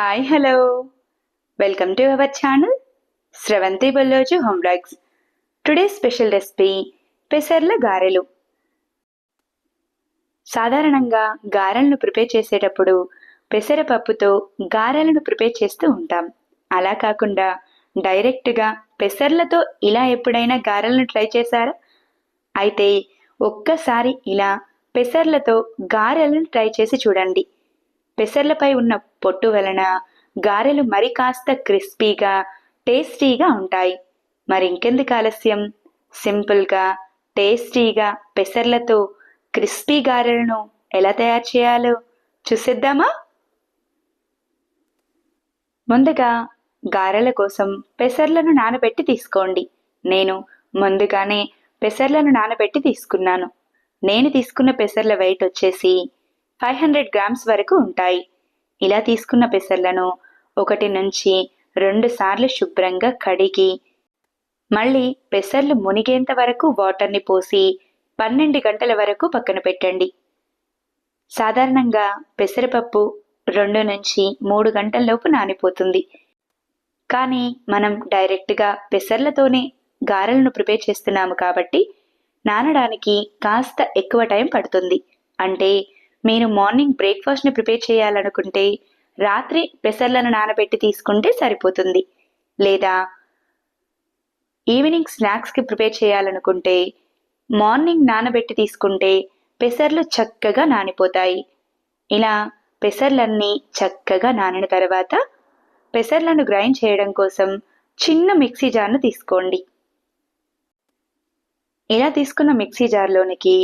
Hi hello welcome to our channel Sravanthi Balloju home blogs today special recipe పెసర్ల గారెలు సాధారణంగా గారెలను prepare చేసేటప్పుడు పెసరపప్పుతో గారెలను prepare చేస్తూ ఉంటాం. అలా కాకుండా డైరెక్ట్గా పెసర్లతో ఇలా ఎప్పుడైనా గారెలను ట్రై చేశారా? అయితే ఒక్కసారి ఇలా పెసర్లతో గారెలను ట్రై చేసి చూడండి. పెసర్లపై ఉన్న పొట్టు వలన గారెలు మరి కాస్త క్రిస్పీగా టేస్టీగా ఉంటాయి. మరి ఇంకెందుకు ఆలస్యం? సింపుల్గా టేస్టీగా పెసర్లతో క్రిస్పీ గారెలను ఎలా తయారు చేయాలో చూసేద్దామా? ముందుగా గారెల కోసం పెసర్లను నానబెట్టి తీసుకోండి. నేను ముందుగానే పెసర్లను నానబెట్టి తీసుకున్నాను. నేను తీసుకున్న పెసర్ల వెయిట్ వచ్చేసి ఫైవ్ హండ్రెడ్ గ్రామ్స్ వరకు ఉంటాయి. ఇలా తీసుకున్న పెసర్లను ఒకటి నుంచి రెండు సార్లు శుభ్రంగా కడిగి మళ్ళీ పెసర్లు మునిగేంత వరకు వాటర్ని పోసి పన్నెండు గంటల వరకు పక్కన పెట్టండి. సాధారణంగా పెసరపప్పు రెండు నుంచి మూడు గంటల్లోపు నానిపోతుంది. కానీ మనం డైరెక్ట్గా పెసర్లతోనే గారెలను ప్రిపేర్ చేస్తున్నాము కాబట్టి నానడానికి కాస్త ఎక్కువ టైం పడుతుంది. అంటే మీరు మార్నింగ్ బ్రేక్ఫాస్ట్ని ప్రిపేర్ చేయాలనుకుంటే రాత్రి పెసర్లను నానబెట్టి తీసుకుంటే సరిపోతుంది. లేదా ఈవినింగ్ స్నాక్స్కి ప్రిపేర్ చేయాలనుకుంటే మార్నింగ్ నానబెట్టి తీసుకుంటే పెసర్లు చక్కగా నానిపోతాయి. ఇలా పెసర్లన్నీ చక్కగా నానిన తర్వాత పెసర్లను గ్రైండ్ చేయడం కోసం చిన్న మిక్సీ జార్ను తీసుకోండి. ఇలా తీసుకున్న మిక్సీ జార్లోనికి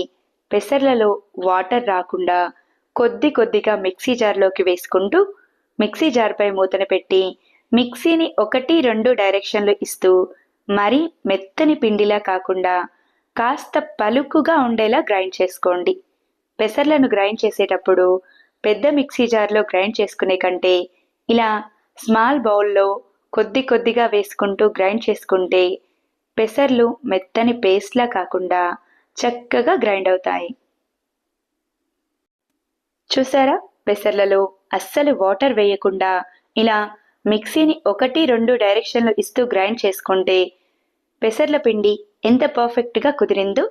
పెసర్లలో వాటర్ రాకుండా కొద్ది కొద్దిగా మిక్సీ జార్లోకి వేసుకుంటూ మిక్సీ జార్పై మూతను పెట్టి మిక్సీని ఒకటి రెండు డైరెక్షన్లు ఇస్తూ మరీ మెత్తని పిండిలా కాకుండా కాస్త పలుకుగా ఉండేలా గ్రైండ్ చేసుకోండి. పెసర్లను గ్రైండ్ చేసేటప్పుడు పెద్ద మిక్సీ జార్లో గ్రైండ్ చేసుకునే కంటే ఇలా స్మాల్ బౌల్లో కొద్ది కొద్దిగా వేసుకుంటూ గ్రైండ్ చేసుకుంటే పెసర్లు మెత్తని పేస్ట్లా కాకుండా చక్కగా గ్రైండ్ అవుతాయి. చూసారా? పెసర్లలో అస్సలు వాటర్ వేయకుండా ఇలా మిక్సీని ఒకటి రెండు డైరెక్షన్లు ఇస్తూ గ్రైండ్ చేసుకుంటే పెసర్ల పిండి ఎంత పర్ఫెక్ట్గా కుదిరిందో.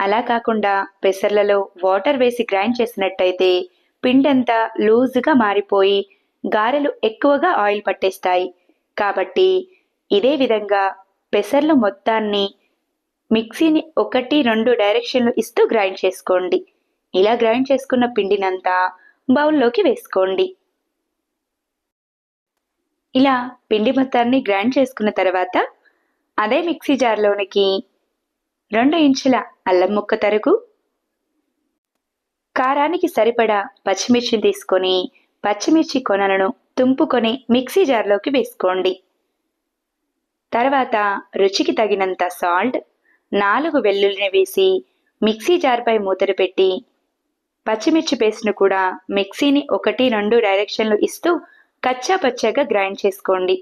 అలా కాకుండా పెసర్లలో వాటర్ వేసి గ్రైండ్ చేసినట్టయితే పిండి అంతా లూజుగా మారిపోయి గారెలు ఎక్కువగా ఆయిల్ పట్టేస్తాయి. కాబట్టి ఇదే విధంగా పెసర్లు మొత్తాన్ని మిక్సీని ఒకటి రెండు డైరెక్షన్లు ఇస్తూ గ్రైండ్ చేసుకోండి. ఇలా గ్రైండ్ చేసుకున్న పిండినంతా బౌల్లోకి వేసుకోండి. ఇలా పిండి మొత్తాన్ని గ్రైండ్ చేసుకున్న తర్వాత అదే మిక్సీ జార్లోనికి రెండు ఇంచుల అల్లం ముక్క తరుగు కారానికి సరిపడా పచ్చిమిర్చిని తీసుకొని పచ్చిమిర్చి కొనలను తుంపుకొని మిక్సీ జార్లోకి వేసుకోండి. తర్వాత రుచికి తగినంత సాల్ట్ నాలుగు వెల్లుల్లిని వేసి మిక్సీ జార్పై మూతలు పెట్టి పచ్చిమిర్చి పేస్ట్ను కూడా మిక్సీని ఒకటి రెండు డైరెక్షన్లు ఇస్తూ కచ్చా పచ్చగా గ్రైండ్ చేసుకోండి.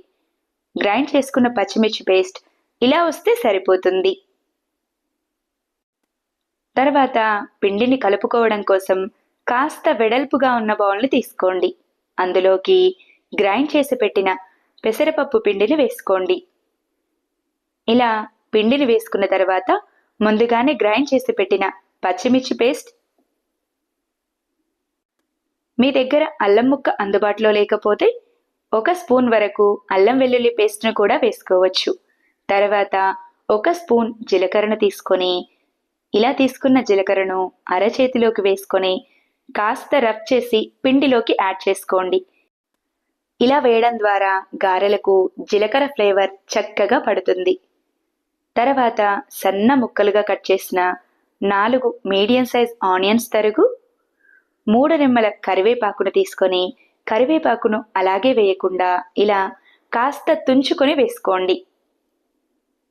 గ్రైండ్ చేసుకున్న పచ్చిమిర్చి పేస్ట్ ఇలా వస్తే సరిపోతుంది. తర్వాత పిండిని కలుపుకోవడం కోసం కాస్త వెడల్పుగా ఉన్న బౌల్ని తీసుకోండి. అందులోకి గ్రైండ్ చేసి పెట్టిన పెసరపప్పు పిండిని వేసుకోండి. ఇలా పిండిని వేసుకున్న తర్వాత ముందుగానే గ్రైండ్ చేసి పెట్టిన పచ్చిమిర్చి పేస్ట్ మీ దగ్గర అల్లం ముక్క అందుబాటులో లేకపోతే ఒక స్పూన్ వరకు అల్లం వెల్లుల్లి పేస్ట్ను కూడా వేసుకోవచ్చు. తర్వాత ఒక స్పూన్ జీలకర్రను తీసుకొని ఇలా తీసుకున్న జీలకర్రను అరచేతిలోకి వేసుకొని కాస్త రబ్ చేసి పిండిలోకి యాడ్ చేసుకోండి. ఇలా వేయడం ద్వారా గారెలకు జీలకర్ర ఫ్లేవర్ చక్కగా పడుతుంది. తర్వాత సన్న ముక్కలుగా కట్ చేసిన నాలుగు మీడియం సైజ్ ఆనియన్స్ తరుగు మూడు నిమ్మల కరివేపాకును తీసుకొని కరివేపాకును అలాగే వేయకుండా ఇలా కాస్త తుంచుకొని వేసుకోండి.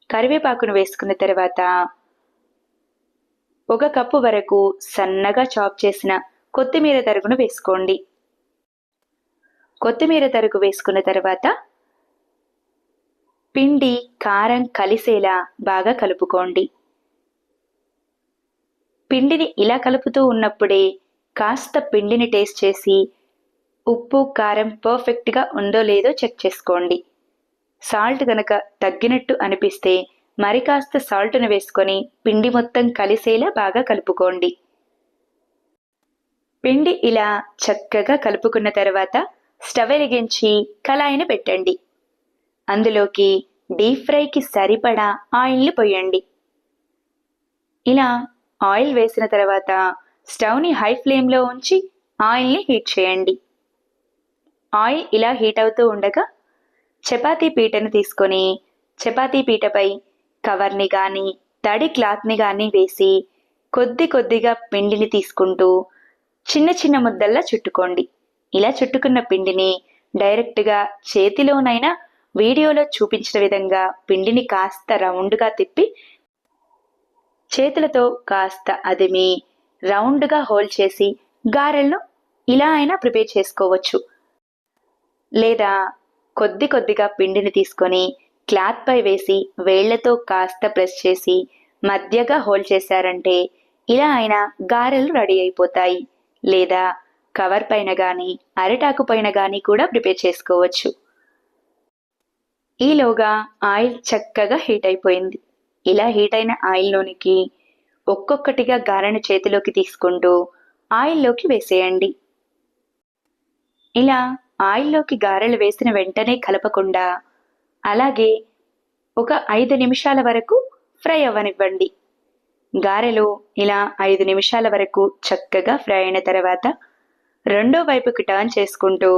కరివేపాకును వేసుకున్న తర్వాత ఒక కప్పు వరకు సన్నగా చాప్ చేసిన కొత్తిమీర తరుగును వేసుకోండి. కొత్తిమీర తరుగు వేసుకున్న తర్వాత పిండి కారం కలిసేలా బాగా కలుపుకోండి. పిండిని ఇలా కలుపుతూ ఉన్నప్పుడే కాస్త పిండిని టేస్ట్ చేసి ఉప్పు కారం పర్ఫెక్ట్గా ఉందో లేదో చెక్ చేసుకోండి. సాల్ట్ గనక తగ్గినట్టు అనిపిస్తే మరి కాస్త సాల్ట్ను వేసుకొని పిండి మొత్తం కలిసేలా బాగా కలుపుకోండి. పిండి ఇలా చక్కగా కలుపుకున్న తర్వాత స్టవ్ వెలిగించి కళాయిని పెట్టండి. అందులోకి డీప్ ఫ్రైకి సరిపడా ఆయిల్ని పోయండి. ఇలా ఆయిల్ వేసిన తర్వాత స్టవ్ని హై ఫ్లేమ్లో ఉంచి ఆయిల్ని హీట్ చేయండి. ఆయిల్ ఇలా హీట్ అవుతూ ఉండగా చపాతీ పీటను తీసుకొని చపాతీ పీటపై కవర్ని కానీ తడి క్లాత్ని కానీ వేసి కొద్ది కొద్దిగా పిండిని తీసుకుంటూ చిన్న చిన్న ముద్దల్లా చుట్టుకోండి. ఇలా చుట్టుకున్న పిండిని డైరెక్ట్గా చేతిలోనైనా వీడియోలో చూపించిన విధంగా పిండిని కాస్త రౌండ్గా తిప్పి చేతులతో కాస్త అదిమి రౌండ్గా హోల్డ్ చేసి గారెలను ఇలా అయినా ప్రిపేర్ చేసుకోవచ్చు. లేదా కొద్ది కొద్దిగా పిండిని తీసుకొని క్లాత్పై వేసి వేళ్ళతో కాస్త ప్రెస్ చేసి మధ్యగా హోల్డ్ చేశారంటే ఇలా అయినా గారెలు రెడీ అయిపోతాయి. లేదా కవర్ పైన కానీ అరిటాకు పైన కానీ కూడా ప్రిపేర్ చేసుకోవచ్చు. ఈలోగా ఆయిల్ చక్కగా హీట్ అయిపోయింది. ఇలా హీట్ అయిన ఆయిల్లోనికి ఒక్కొక్కటిగా గారెను చేతిలోకి తీసుకుంటూ ఆయిల్లోకి వేసేయండి. ఇలా ఆయిల్లోకి గారెలు వేసిన వెంటనే కలపకుండా అలాగే ఒక ఐదు నిమిషాల వరకు ఫ్రై అవ్వనివ్వండి. గారెలు ఇలా ఐదు నిమిషాల వరకు చక్కగా ఫ్రై అయిన తర్వాత రెండో వైపుకి టర్న్ చేసుకుంటూ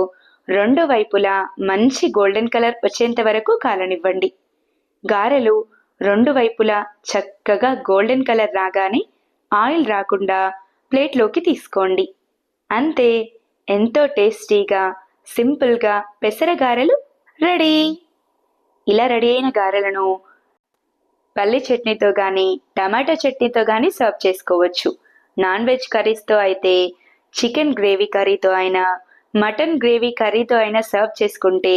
రెండు వైపులా మంచి గోల్డెన్ కలర్ వచ్చేంత వరకు కాలనివ్వండి. గారెలు రెండు వైపులా చక్కగా గోల్డెన్ కలర్ రాగానే ఆయిల్ రాకుండా ప్లేట్లోకి తీసుకోండి. అంతే ఎంతో టేస్టీగా సింపుల్గా పెసర గారెలు రెడీ. ఇలా రెడీ అయిన గారెలను పల్లి చట్నీతో కానీ టమాటా చట్నీతో కానీ సర్వ్ చేసుకోవచ్చు. నాన్ వెజ్ కర్రీస్తో అయితే చికెన్ గ్రేవీ కర్రీతో అయినా మటన్ గ్రేవీ కర్రీతో అయినా సర్వ్ చేసుకుంటే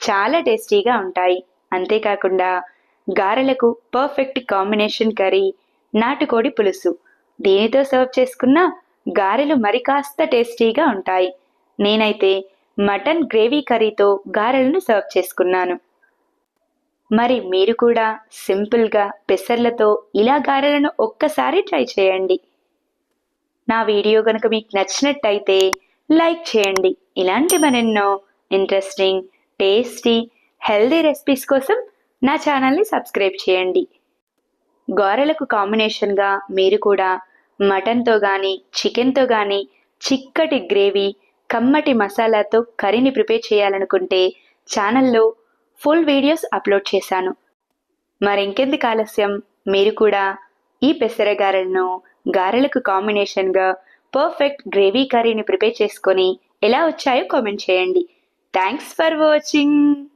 చాలా టేస్టీగా ఉంటాయి. అంతేకాకుండా గారెలకు పర్ఫెక్ట్ కాంబినేషన్ కర్రీ నాటుకోడి పులుసు. దీనితో సర్వ్ చేసుకున్న గారెలు మరి కాస్త టేస్టీగా ఉంటాయి. నేనైతే మటన్ గ్రేవీ కర్రీతో గారెలను సర్వ్ చేసుకున్నాను. మరి మీరు కూడా సింపుల్గా పెసర్లతో ఇలా గారెలను ఒక్కసారి ట్రై చేయండి. నా వీడియో కనుక మీకు నచ్చినట్టయితే లైక్ చేయండి. ఇలాంటి మరెన్నో ఇంట్రెస్టింగ్ టేస్టీ హెల్దీ రెసిపీస్ కోసం నా ఛానల్ని సబ్స్క్రైబ్ చేయండి. గారెలకు కాంబినేషన్గా మీరు కూడా మటన్తో కానీ చికెన్తో కానీ చిక్కటి గ్రేవీ కమ్మటి మసాలాతో కర్రీని ప్రిపేర్ చేయాలనుకుంటే ఛానల్లో ఫుల్ వీడియోస్ అప్లోడ్ చేశాను. మరింకెందుకు ఆలస్యం? మీరు కూడా ఈ పెసరగారెలను గారెలకు కాంబినేషన్గా పర్ఫెక్ట్ గ్రేవీ కర్రీని ప్రిపేర్ చేసుకొని ఎలా వచ్చాయో కామెంట్ చేయండి. Thanks for watching.